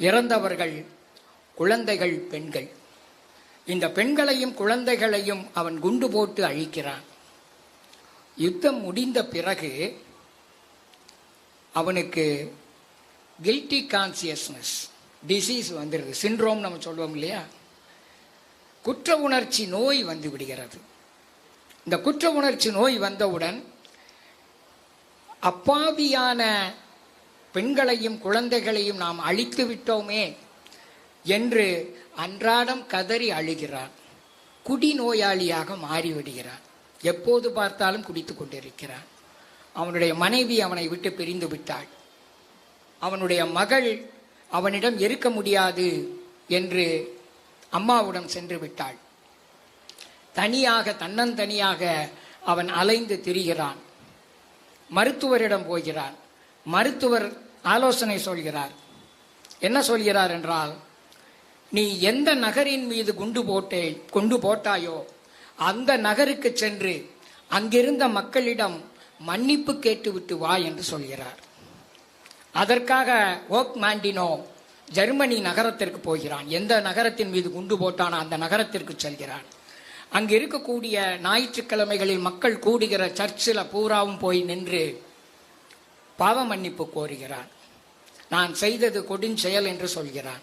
இறந்தவர்கள் குழந்தைகள் பெண்கள். இந்த பெண்களையும் குழந்தைகளையும் அவன் குண்டு போட்டு அழிக்கிறான். யுத்தம் முடிந்த பிறகு அவனுக்கு கில்ட்டி கான்சியஸ்னஸ் டிசீஸ் வந்துடுது சிண்ட்ரோம் நம்ம சொல்லுவோம் இல்லையா? குற்ற உணர்ச்சி நோய் வந்து விடுகிறது. இந்த குற்ற உணர்ச்சி நோய் வந்தவுடன் அப்பாவியான பெண்களையும் குழந்தைகளையும் நாம் அழித்து விட்டோமே என்று அன்றாடம் கதறி அழுகிறான் குடி நோயாளியாக மாறிவிடுகிறான் எப்போது பார்த்தாலும் குடித்து கொண்டிருக்கிறான் அவனுடைய மனைவி அவனை விட்டு பிரிந்து விட்டாள். அவனுடைய மகள் அவனிடம் இருக்க முடியாது என்று அம்மாவுடன் சென்று விட்டாள். தனியாக தன்னந்தனியாக அவன் அலைந்து திரிகிறான். மருத்துவரிடம் போகிறான். மருத்துவர் ஆலோசனை சொல்கிறார். என்ன சொல்கிறார் என்றால் நீ எந்த நகரின் மீது குண்டு போட்டே கொண்டு போட்டாயோ அந்த நகருக்கு சென்று அங்கிருந்த மக்களிடம் மன்னிப்பு கேட்டுவிட்டு வா என்று சொல்கிறார். அதற்காக ஓக் மாண்டினோ ஜெர்மனி நகரத்திற்கு போகிறான். எந்த நகரத்தின் மீது குண்டு போட்டானோ அந்த நகரத்திற்கு செல்கிறான். அங்கு இருக்கக்கூடிய ஞாயிற்றுக்கிழமைகளில் மக்கள் கூடுகிற சர்ச்சில் பூராவும் போய் நின்று பாவ மன்னிப்பு கோருகிறான் நான் செய்தது கொடுஞ்செயல் என்று சொல்கிறான்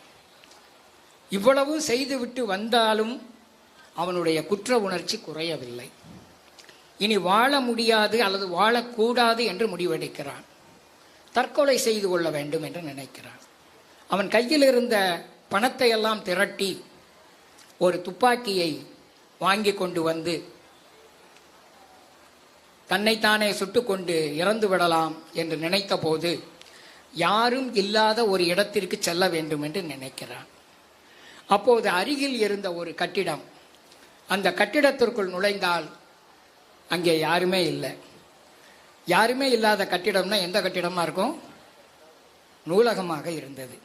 இவ்வளவும் செய்துவிட்டு வந்தாலும் அவனுடைய குற்ற உணர்ச்சி குறையவில்லை. இனி வாழ முடியாது அல்லது வாழக்கூடாது என்று முடிவெடுக்கிறான். தற்கொலை செய்து கொள்ள வேண்டும் என்று நினைக்கிறான். அவன் கையில் இருந்த பணத்தை எல்லாம் திரட்டி ஒரு துப்பாக்கியை வாங்கி கொண்டு வந்து தன்னைத்தானே சுட்டுக்கொண்டு இறந்து விடலாம் என்று நினைத்த போது யாரும் இல்லாத ஒரு இடத்திற்கு செல்ல வேண்டும் என்று நினைக்கிறான். அப்போது அருகில் இருந்த ஒரு கட்டிடம். அந்த கட்டிடத்திற்குள் நுழைந்தால் அங்கே யாருமே இல்லை. யாருமே இல்லாத கட்டிடம்னா எந்த கட்டிடமாக இருக்கும்? நூலகமாக இருந்தது.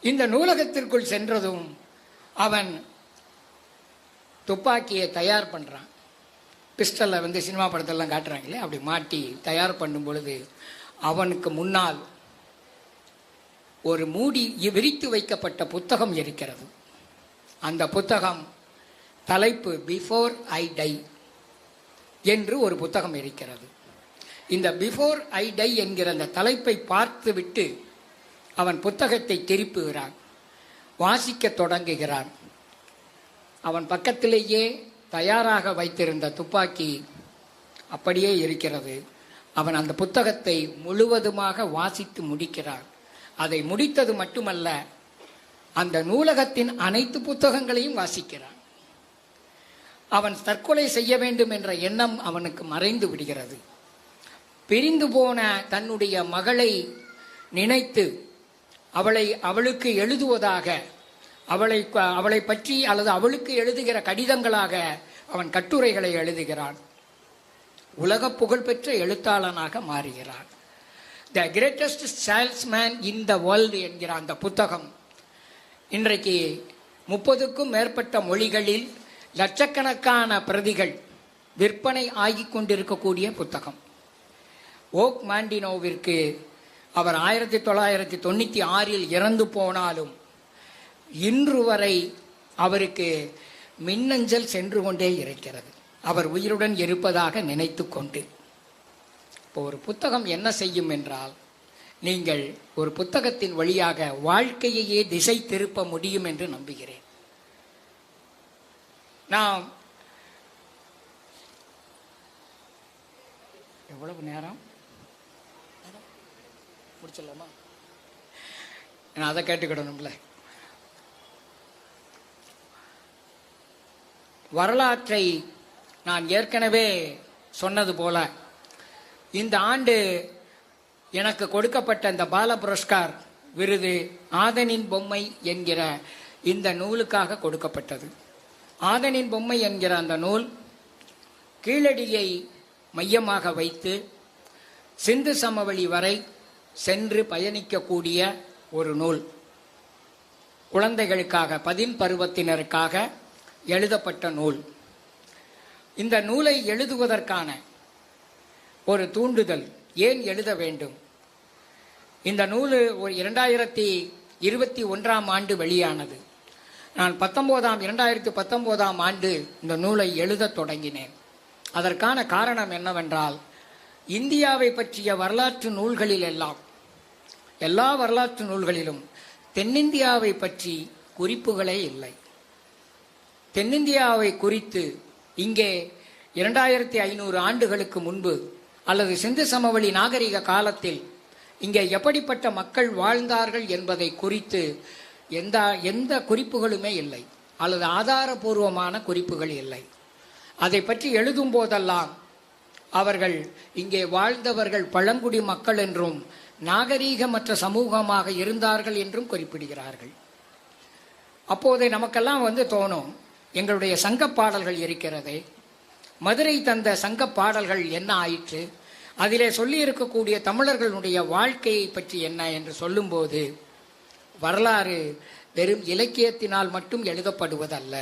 இந்த நூலகத்திற்குள் சென்றதும் அவன் துப்பாக்கியை தயார் பண்ணுறான் பிஸ்டலில் வந்து சினிமா படத்தெல்லாம் காட்டுறாங்களே அப்படி மாட்டி தயார் பண்ணும் பொழுது அவனுக்கு முன்னால் ஒரு மூடி விரித்து வைக்கப்பட்ட புத்தகம் இருக்கிறது. அந்த புத்தகம் தலைப்பு பிஃபோர் ஐ டை என்று ஒரு புத்தகம் இருக்கிறது. இந்த பிஃபோர் ஐ டை என்கிற அந்த தலைப்பை பார்த்துவிட்டு அவன் புத்தகத்தை திருப்புகிறான் வாசிக்க தொடங்குகிறான். அவன் பக்கத்திலேயே தயாராக வைத்திருந்த துப்பாக்கி அப்படியே இருக்கிறது. அவன் அந்த புத்தகத்தை முழுவதுமாக வாசித்து முடிக்கிறான். அதை முடித்தது மட்டுமல்ல அந்த நூலகத்தின் அனைத்து புத்தகங்களையும் வாசிக்கிறான். அவன் தற்கொலை செய்ய வேண்டும் என்ற எண்ணம் அவனுக்கு மறைந்து விடுகிறது. பிரிந்து போன தன்னுடைய மகளை நினைத்து அவளை அவளுக்கு எழுதுவதாக அவளை அவளை பற்றி அல்லது அவளுக்கு எழுதுகிற கடிதங்களாக அவன் கட்டுரைகளை எழுதுகிறான். உலக புகழ்பெற்ற எழுத்தாளனாக மாறுகிறான். The greatest salesman in the world என்கிற அந்த புத்தகம் இன்றைக்கு முப்பதுக்கும் மேற்பட்ட மொழிகளில் லட்சக்கணக்கான பிரதிகள் விற்பனை ஆகிக் கொண்டிருக்கக்கூடிய புத்தகம். ஓக் மாண்டினோவிற்கு அவர் ஆயிரத்தி தொள்ளாயிரத்தி தொண்ணூற்றி ஆறில் இறந்து போனாலும் இன்று வரை அவருக்கு மின்னஞ்சல் சென்று கொண்டே இருக்கிறது. அவர் உயிருடன் இருப்பதாக நினைத்து கொண்டு. இப்போ ஒரு புத்தகம் என்ன செய்யும் என்றால் நீங்கள் ஒரு புத்தகத்தின் வழியாக வாழ்க்கையையே திசை திருப்ப முடியும் என்று நம்புகிறேன். நாம் எவ்வளவு நேரம்? முடிச்சிடலாமா? நான் அதை கேட்டுக்கிடணும்ல. வரலாற்றை நான் ஏற்கனவே சொன்னது போல. இந்த ஆண்டு எனக்கு கொடுக்கப்பட்ட இந்த பால புரஸ்கார் விருது ஆதனின் பொம்மை என்கிற இந்த நூலுக்காக கொடுக்கப்பட்டது. ஆதனின் பொம்மை என்கிற அந்த நூல் கீழடியை மையமாக வைத்து சிந்து சமவெளி வரை சென்று பயணிக்கக்கூடிய ஒரு நூல். குழந்தைகளுக்காக பதின் பருவத்தினருக்காக எழுதப்பட்ட நூல். இந்த நூலை எழுதுவதற்கான ஒரு தூண்டுதல் ஏன் எழுத வேண்டும்? இந்த நூல் ஒரு இரண்டாயிரத்தி இருபத்தி ஒன்றாம் ஆண்டு வெளியானது. நான் பத்தொம்போதாம் இரண்டாயிரத்தி பத்தொம்போதாம் ஆண்டு இந்த நூலை எழுதத் தொடங்கினேன். அதற்கான காரணம் என்னவென்றால் இந்தியாவை பற்றிய வரலாற்று நூல்களில் எல்லாம் எல்லா வரலாற்று நூல்களிலும் தென்னிந்தியாவை பற்றி குறிப்புகளே இல்லை. தென்னிந்தியாவை குறித்து இங்கே இரண்டாயிரத்தி ஐநூறு ஆண்டுகளுக்கு முன்பு அல்லது சிந்து சமவெளி நாகரிக காலத்தில் இங்கே எப்படிப்பட்ட மக்கள் வாழ்ந்தார்கள் என்பதை குறித்து எந்த எந்த குறிப்புகளுமே இல்லை. அல்லது ஆதாரபூர்வமான குறிப்புகள் இல்லை. அதை பற்றி எழுதும் போதெல்லாம் அவர்கள் இங்கே வாழ்ந்தவர்கள் பழங்குடி மக்கள் என்றும் நாகரீகமற்ற சமூகமாக இருந்தார்கள் என்றும் குறிப்பிடுகிறார்கள். அப்போதை நமக்கெல்லாம் வந்து தோணும் எங்களுடைய சங்க பாடல்கள் இருக்கிறது. மதுரை தந்த சங்க பாடல்கள் என்ன ஆயிற்று? அதிலே சொல்லியிருக்கக்கூடிய தமிழர்களுடைய வாழ்க்கையை பற்றி என்ன என்று சொல்லும்போது வரலாறு வெறும் இலக்கியத்தினால் மட்டும் எழுதப்படுவதல்ல.